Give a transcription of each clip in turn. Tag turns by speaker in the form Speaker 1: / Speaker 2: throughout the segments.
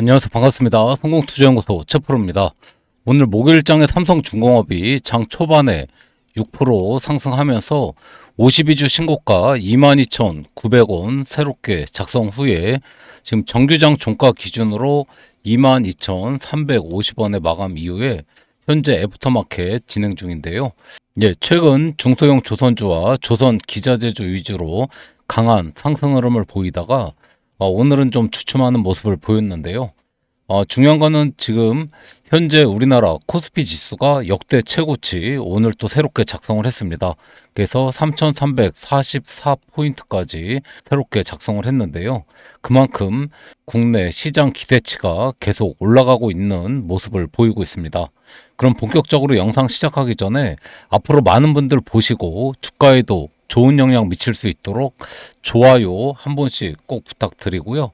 Speaker 1: 안녕하세요. 반갑습니다. 성공투자연구소 최프로입니다. 오늘 목요일장에 삼성중공업이 장 초반에 6% 상승하면서 52주 신고가 22,900원 새롭게 작성 후에 지금 정규장 종가 기준으로 22,350원에 마감 이후에 현재 애프터마켓 진행 중인데요. 예, 최근 중소형 조선주와 조선 기자재주 위주로 강한 상승 흐름을 보이다가 어, 오늘은 좀 주춤하는 모습을 보였는데요. 어, 중요한 거는 지금 현재 우리나라 코스피 지수가 역대 최고치 오늘 또 새롭게 작성을 했습니다. 그래서 3,344포인트까지 새롭게 작성을 했는데요. 그만큼 국내 시장 기대치가 계속 올라가고 있는 모습을 보이고 있습니다. 그럼 본격적으로 영상 시작하기 전에 앞으로 많은 분들 보시고 주가에도 좋은 영향 미칠 수 있도록 좋아요 한 번씩 꼭 부탁드리고요.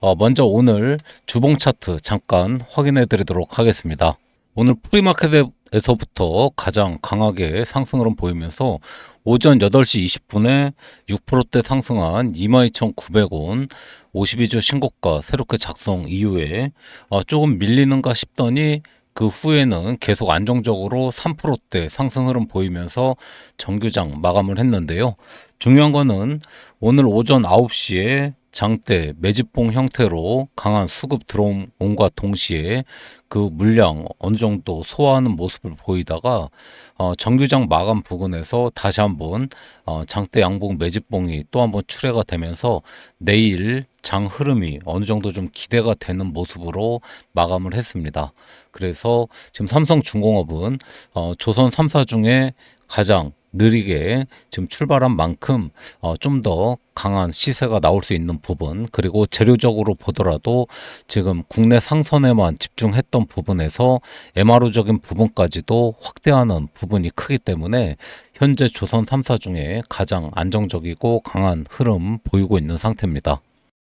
Speaker 1: 어, 먼저 오늘 주봉 차트 잠깐 확인해 드리도록 하겠습니다. 오늘 프리마켓에서부터 가장 강하게 상승을 보이면서 오전 8시 20분에 6%대 상승한 22,900원 52주 신고가 새롭게 작성 이후에 어, 조금 밀리는가 싶더니 그 후에는 계속 안정적으로 3%대 상승 흐름 보이면서 정규장 마감을 했는데요. 중요한 거는 오늘 오전 9시에 장대 매집봉 형태로 강한 수급 들어옴과 동시에 그 물량 어느 정도 소화하는 모습을 보이다가 어, 정규장 마감 부근에서 다시 한번 어, 장대 양봉 매집봉이 또 한번 출회가 되면서 내일 장 흐름이 어느 정도 좀 기대가 되는 모습으로 마감을 했습니다. 그래서 지금 삼성중공업은 어, 조선 3사 중에 가장 느리게 지금 출발한 만큼 어, 좀 더 강한 시세가 나올 수 있는 부분 그리고 재료적으로 보더라도 지금 국내 상선에만 집중했던 부분에서 MRO적인 부분까지도 확대하는 부분이 크기 때문에 현재 조선 3사 중에 가장 안정적이고 강한 흐름 보이고 있는 상태입니다.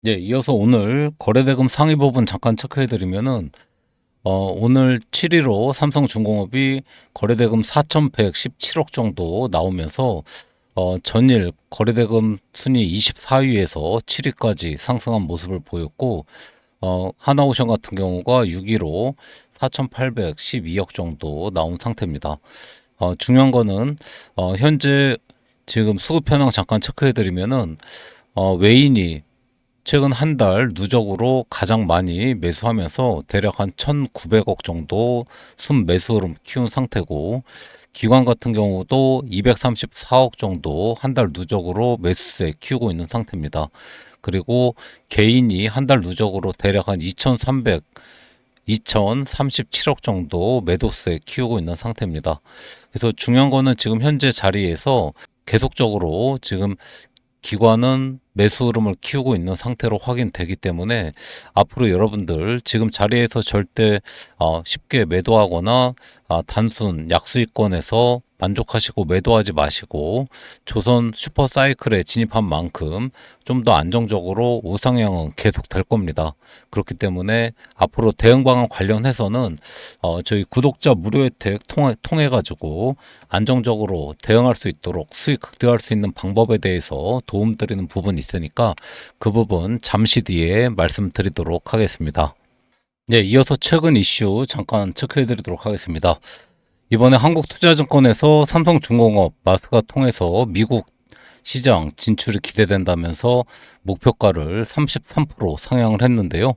Speaker 1: 예, 이어서 오늘 거래대금 상위 부분 잠깐 체크해 드리면은 어, 오늘 7일로 삼성중공업이 거래대금 4,117억 정도 나오면서 어, 전일 거래대금 순위 24위에서 7위까지 상승한 모습을 보였고 어, 하나오션 같은 경우가 6위로 4,812억 정도 나온 상태입니다. 어, 중요한 거는 어, 현재 지금 수급 현황 잠깐 체크해 드리면은 어, 외인이 최근 한 달 누적으로 가장 많이 매수하면서 대략 한 1,900억 정도 순 매수를 키운 상태고 기관 같은 경우도 234억 정도 한 달 누적으로 매수세 키우고 있는 상태입니다. 그리고 개인이 한 달 누적으로 대략 한 2,300 2,037억 정도 매도세 키우고 있는 상태입니다. 그래서 중요한 거는 지금 현재 자리에서 계속적으로 지금 기관은 매수 흐름을 키우고 있는 상태로 확인되기 때문에 앞으로 여러분들 지금 자리에서 절대 어, 쉽게 매도하거나 아, 단순 약수익권에서 만족하시고 매도하지 마시고 조선 슈퍼 사이클에 진입한 만큼 좀 더 안정적으로 우상향은 계속 될 겁니다. 그렇기 때문에 앞으로 대응 방안 관련해서는 어, 저희 구독자 무료 혜택 통해, 통해 가지고 안정적으로 대응할 수 있도록 수익 극대화할 수 있는 방법에 대해서 도움 드리는 부분이 있으니까 그 부분 잠시 뒤에 말씀드리도록 하겠습니다. 네, 이어서 최근 이슈 잠깐 체크해 드리도록 하겠습니다. 이번에 한국투자증권에서 삼성중공업 마스가 통해서 미국 시장 진출이 기대된다면서 목표가를 33% 상향을 했는데요.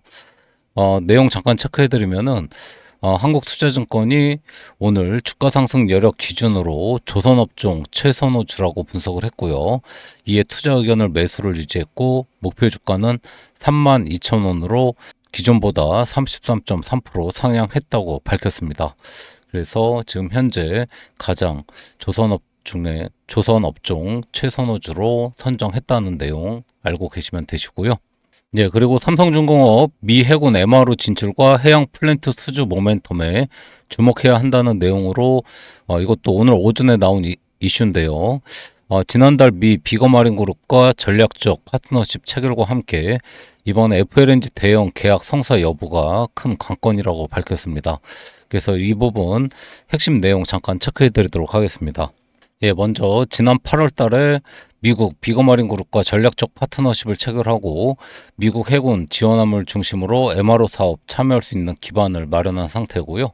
Speaker 1: 어, 내용 잠깐 체크해 드리면은 어, 한국투자증권이 오늘 주가 상승 여력 기준으로 조선업종 최선호주라고 분석을 했고요. 이에 투자 의견을 매수를 유지했고 목표 주가는 3만 2천 원으로 기존보다 33.3% 상향했다고 밝혔습니다. 그래서 지금 현재 가장 조선업 중에 조선업종 최선호주로 선정했다는 내용 알고 계시면 되시고요. 네, 그리고 삼성중공업 미 해군 MRO 진출과 해양 플랜트 수주 모멘텀에 주목해야 한다는 내용으로 어, 이것도 오늘 오전에 나온 이, 이슈인데요. 어, 지난달 미 비거마린 그룹과 전략적 파트너십 체결과 함께 이번에 FLNG 대형 계약 성사 여부가 큰 관건이라고 밝혔습니다. 그래서 이 부분 핵심 내용 잠깐 체크해 드리도록 하겠습니다. 예, 먼저 지난 8월 달에 미국 비거마린 그룹과 전략적 파트너십을 체결하고 미국 해군 지원함을 중심으로 MRO 사업 참여할 수 있는 기반을 마련한 상태고요.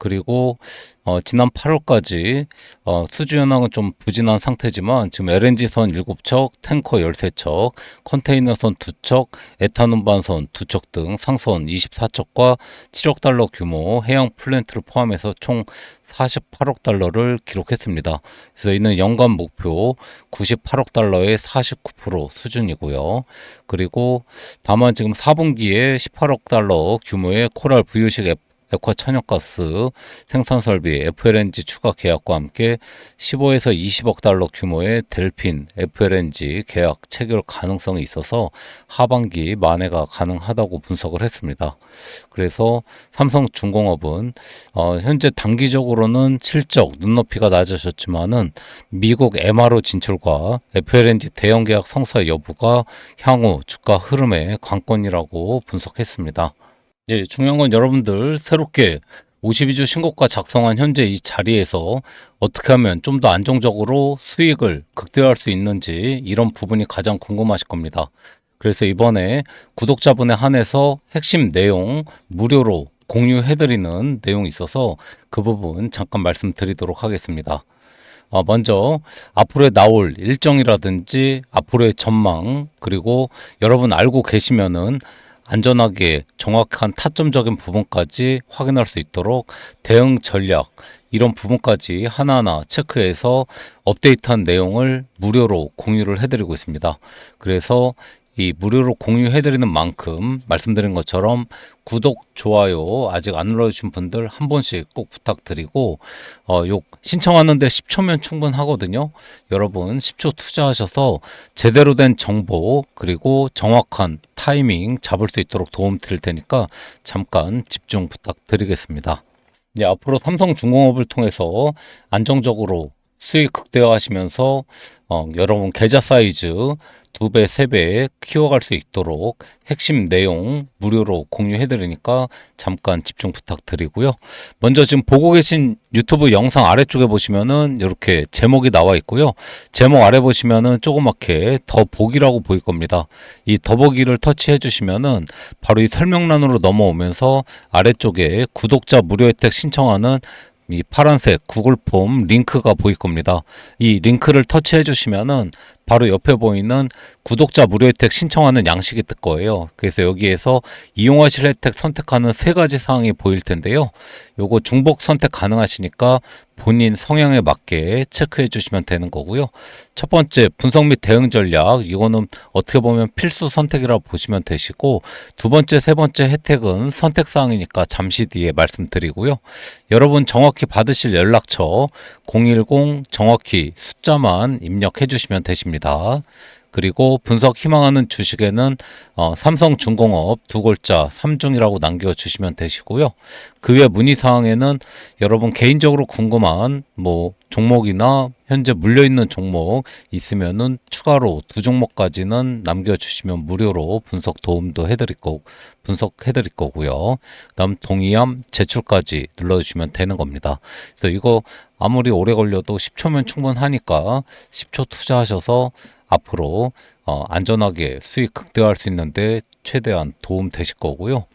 Speaker 1: 그리고 어, 지난 8월까지 어, 수주 현황은 좀 부진한 상태지만 지금 LNG선 7척, 탱커 13척, 컨테이너선 2척, 에탄올반선 2척 등 상선 24척과 7억 달러 규모 해양 플랜트를 포함해서 총 48억 달러를 기록했습니다. 그래서 이는 연간 목표 98억 달러의 49% 수준이고요. 그리고 다만 지금 4분기에 18억 달러 규모의 코랄 부유식 앱 액화 천연가스 생산 설비 FLNG 추가 계약과 함께 15에서 20억 달러 규모의 델핀 FLNG 계약 체결 가능성이 있어서 하반기 만회가 가능하다고 분석을 했습니다. 그래서 삼성중공업은 어, 현재 단기적으로는 실적 눈높이가 낮아졌지만은 미국 MRO 진출과 FLNG 대형 계약 성사 여부가 향후 주가 흐름의 관건이라고 분석했습니다. 예, 중요한 건 여러분들 새롭게 52주 신고가 작성한 현재 이 자리에서 어떻게 하면 좀 더 안정적으로 수익을 극대화할 수 있는지 이런 부분이 가장 궁금하실 겁니다. 그래서 이번에 구독자분에 한해서 핵심 내용 무료로 공유해드리는 내용이 있어서 그 부분 잠깐 말씀드리도록 하겠습니다. 어, 먼저 앞으로의 나올 일정이라든지 앞으로의 전망 그리고 여러분 알고 계시면은 안전하게 정확한 타점적인 부분까지 확인할 수 있도록 대응 전략 이런 부분까지 하나하나 체크해서 업데이트한 내용을 무료로 공유를 해드리고 있습니다. 그래서 이 무료로 공유해드리는 만큼 말씀드린 것처럼 구독, 좋아요 아직 안 눌러주신 분들 한 번씩 꼭 부탁드리고 어, 요 신청하는데 10초면 충분하거든요. 여러분 10초 투자하셔서 제대로 된 정보 그리고 정확한 타이밍 잡을 수 있도록 도움 드릴 테니까 잠깐 집중 부탁드리겠습니다. 네, 앞으로 삼성중공업을 통해서 안정적으로 수익 극대화하시면서 어, 여러분 계좌 사이즈 두 배, 세 배 키워갈 수 있도록 핵심 내용 무료로 공유해 드리니까 잠깐 집중 부탁드리고요. 먼저 지금 보고 계신 유튜브 영상 아래쪽에 보시면은 이렇게 제목이 나와 있고요. 제목 아래 보시면은 조그맣게 더 보기라고 보일 겁니다. 이 더보기를 터치해 주시면은 바로 이 설명란으로 넘어오면서 아래쪽에 구독자 무료 혜택 신청하는 이 파란색 구글 폼 링크가 보일 겁니다. 이 링크를 터치해 주시면은 바로 옆에 보이는 구독자 무료 혜택 신청하는 양식이 뜰 거예요. 그래서 여기에서 이용하실 혜택 선택하는 세 가지 사항이 보일 텐데요. 요거 중복 선택 가능하시니까 본인 성향에 맞게 체크해 주시면 되는 거고요. 첫 번째 분석 및 대응 전략 이거는 어떻게 보면 필수 선택이라고 보시면 되시고 두 번째 세 번째 혜택은 선택 사항이니까 잠시 뒤에 말씀드리고요. 여러분 정확히 받으실 연락처 010 정확히 숫자만 입력해 주시면 되십니다. 있습니다. 그리고 분석 희망하는 주식에는 어, 삼성중공업 두 글자 삼중이라고 남겨주시면 되시고요. 그 외 문의 사항에는 여러분 개인적으로 궁금한 뭐 종목이나 현재 물려 있는 종목 있으면은 추가로 두 종목까지는 남겨주시면 무료로 분석 도움도 해드릴 거 분석해드릴 거고요. 그다음 동의함 제출까지 눌러주시면 되는 겁니다. 그래서 이거 아무리 오래 걸려도 10초면 충분하니까 10초 투자하셔서 앞으로 어, 안전하게 수익 극대화할 수 있는데 최대한 도움 되실 거고요.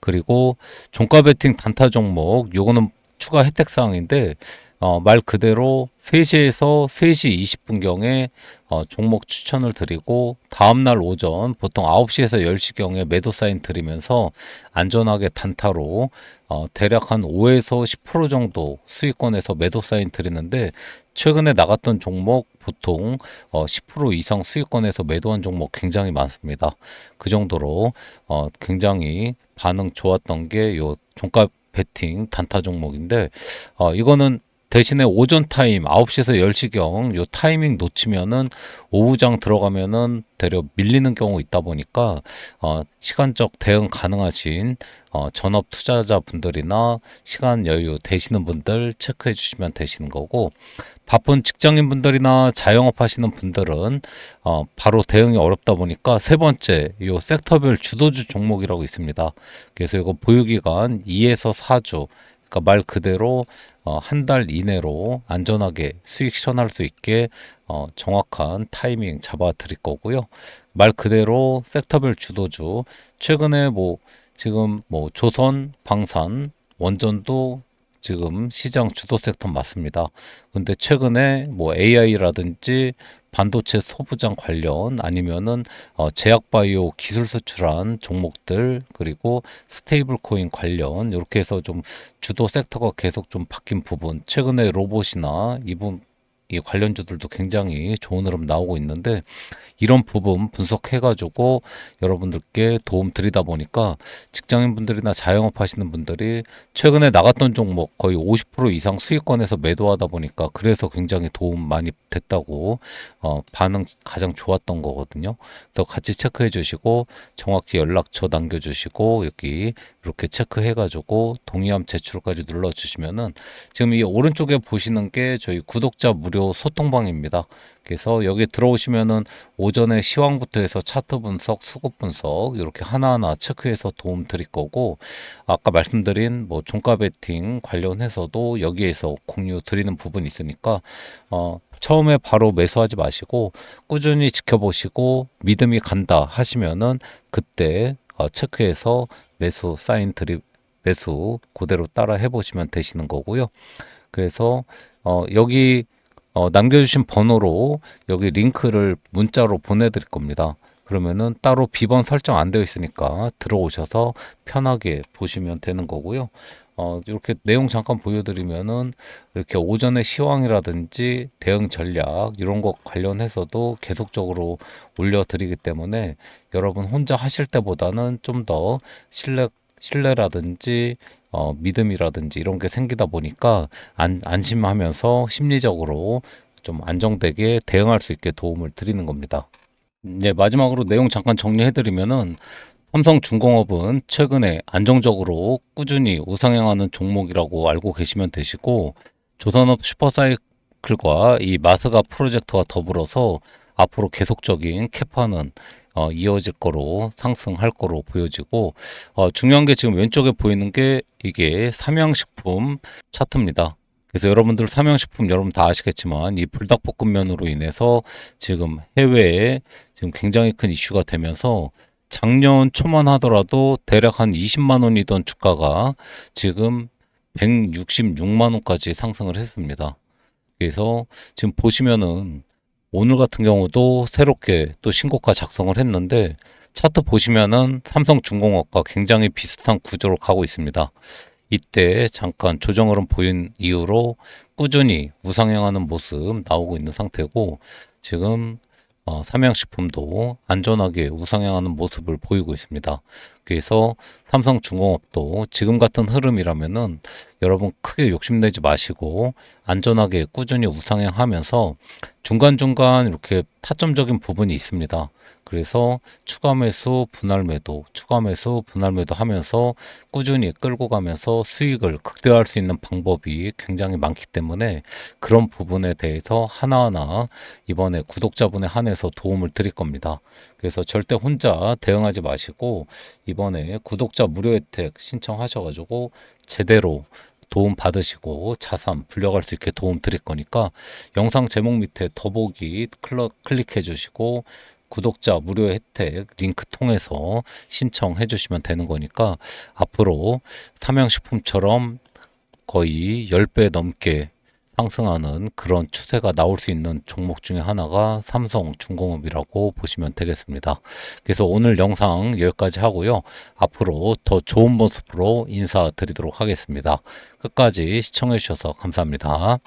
Speaker 1: 그리고 종가 베팅 단타 종목 요거는 추가 혜택 사항인데 어, 말 그대로 3시에서 3시 20분경에 어, 종목 추천을 드리고 다음날 오전 보통 9시에서 10시경에 매도 사인 드리면서 안전하게 단타로 어, 대략 한 5에서 10% 정도 수익권에서 매도 사인 드리는데 최근에 나갔던 종목 보통 어, 10% 이상 수익권에서 매도한 종목 굉장히 많습니다. 그 정도로 어, 굉장히 반응 좋았던 게 요 종가 베팅 단타 종목인데 어, 이거는 대신에 오전 타임 9시에서 10시경 요 타이밍 놓치면은 오후장 들어가면은 대려 밀리는 경우 있다 보니까 어 시간적 대응 가능하신 어 전업 투자자분들이나 시간 여유 되시는 분들 체크해 주시면 되시는 거고 바쁜 직장인 분들이나 자영업 하시는 분들은 어 바로 대응이 어렵다 보니까 세 번째 요 섹터별 주도주 종목이라고 있습니다. 그래서 이거 보유기간 2에서 4주 그러니까 말 그대로 어, 한 달 이내로 안전하게 수익 실현할 수 있게 어, 정확한 타이밍 잡아 드릴 거고요. 말 그대로 섹터별 주도주 최근에 뭐 지금 뭐 조선, 방산, 원전도 지금 시장 주도 섹터 맞습니다. 근데 최근에 뭐 AI라든지 반도체 소부장 관련 아니면은 어, 제약바이오 기술 수출한 종목들 그리고 스테이블 코인 관련 이렇게 해서 좀 주도 섹터가 계속 좀 바뀐 부분 최근에 로봇이나 이분 이 관련주들도 굉장히 좋은 흐름 나오고 있는데 이런 부분 분석해가지고 여러분들께 도움 드리다 보니까 직장인분들이나 자영업 하시는 분들이 최근에 나갔던 종목 거의 50% 이상 수익권에서 매도하다 보니까 그래서 굉장히 도움 많이 됐다고 어, 반응 가장 좋았던 거거든요. 그래서 같이 체크해 주시고 정확히 연락처 남겨주시고 여기 이렇게 체크해가지고 동의함 제출까지 눌러주시면은 지금 이 오른쪽에 보시는 게 저희 구독자 무료 소통방입니다. 그래서 여기 들어오시면은 오전에 시황부터 해서 차트 분석, 수급 분석 이렇게 하나하나 체크해서 도움 드릴 거고 아까 말씀드린 뭐 종가 베팅 관련해서도 여기에서 공유 드리는 부분이 있으니까 어 처음에 바로 매수하지 마시고 꾸준히 지켜보시고 믿음이 간다 하시면은 그때 어, 체크해서 매수 사인 드립 매수 그대로 따라 해보시면 되시는 거고요. 그래서 어, 여기 어, 남겨주신 번호로 여기 링크를 문자로 보내드릴 겁니다. 그러면은 따로 비번 설정 안 되어 있으니까 들어오셔서 편하게 보시면 되는 거고요. 어, 이렇게 내용 잠깐 보여드리면은 이렇게 오전에 시황이라든지 대응 전략 이런 것 관련해서도 계속적으로 올려드리기 때문에 여러분 혼자 하실 때보다는 좀 더 신뢰 신뢰라든지 어, 믿음이라든지 이런 게 생기다 보니까 안, 안심하면서 심리적으로 좀 안정되게 대응할 수 있게 도움을 드리는 겁니다. 네, 마지막으로 내용 잠깐 정리해드리면은 삼성중공업은 최근에 안정적으로 꾸준히 우상향하는 종목이라고 알고 계시면 되시고 조선업 슈퍼사이클과 이 마스가 프로젝트와 더불어서 앞으로 계속적인 캐파는 어, 이어질 거로 상승할 거로 보여지고 어, 중요한 게 지금 왼쪽에 보이는 게 이게 삼양식품 차트입니다. 그래서 여러분들 삼양식품 여러분 다 아시겠지만 이 불닭볶음면으로 인해서 지금 해외에 지금 굉장히 큰 이슈가 되면서 작년 초만 하더라도 대략 한 20만 원이던 주가가 지금 166만 원까지 상승을 했습니다. 그래서 지금 보시면은 오늘 같은 경우도 새롭게 또 신고가 작성을 했는데 차트 보시면은 삼성중공업과 굉장히 비슷한 구조로 가고 있습니다. 이때 잠깐 조정 흐름 보인 이후로 꾸준히 우상향하는 모습 나오고 있는 상태고 지금 어, 삼양식품도 안전하게 우상향하는 모습을 보이고 있습니다. 그래서 삼성중공업도 지금 같은 흐름이라면은 여러분 크게 욕심내지 마시고 안전하게 꾸준히 우상향하면서 중간중간 이렇게 타점적인 부분이 있습니다. 그래서 추가 매수, 분할 매도, 추가 매수, 분할 매도 하면서 꾸준히 끌고 가면서 수익을 극대화할 수 있는 방법이 굉장히 많기 때문에 그런 부분에 대해서 하나하나 이번에 구독자분에 한해서 도움을 드릴 겁니다. 그래서 절대 혼자 대응하지 마시고 이번에 구독자 무료 혜택 신청하셔가지고 제대로 도움 받으시고 자산 불려갈 수 있게 도움 드릴 거니까 영상 제목 밑에 더보기 클릭해 주시고 구독자 무료 혜택 링크 통해서 신청해 주시면 되는 거니까 앞으로 삼양식품처럼 거의 10배 넘게 상승하는 그런 추세가 나올 수 있는 종목 중에 하나가 삼성 중공업이라고 보시면 되겠습니다. 그래서 오늘 영상 여기까지 하고요. 앞으로 더 좋은 모습으로 인사드리도록 하겠습니다. 끝까지 시청해 주셔서 감사합니다.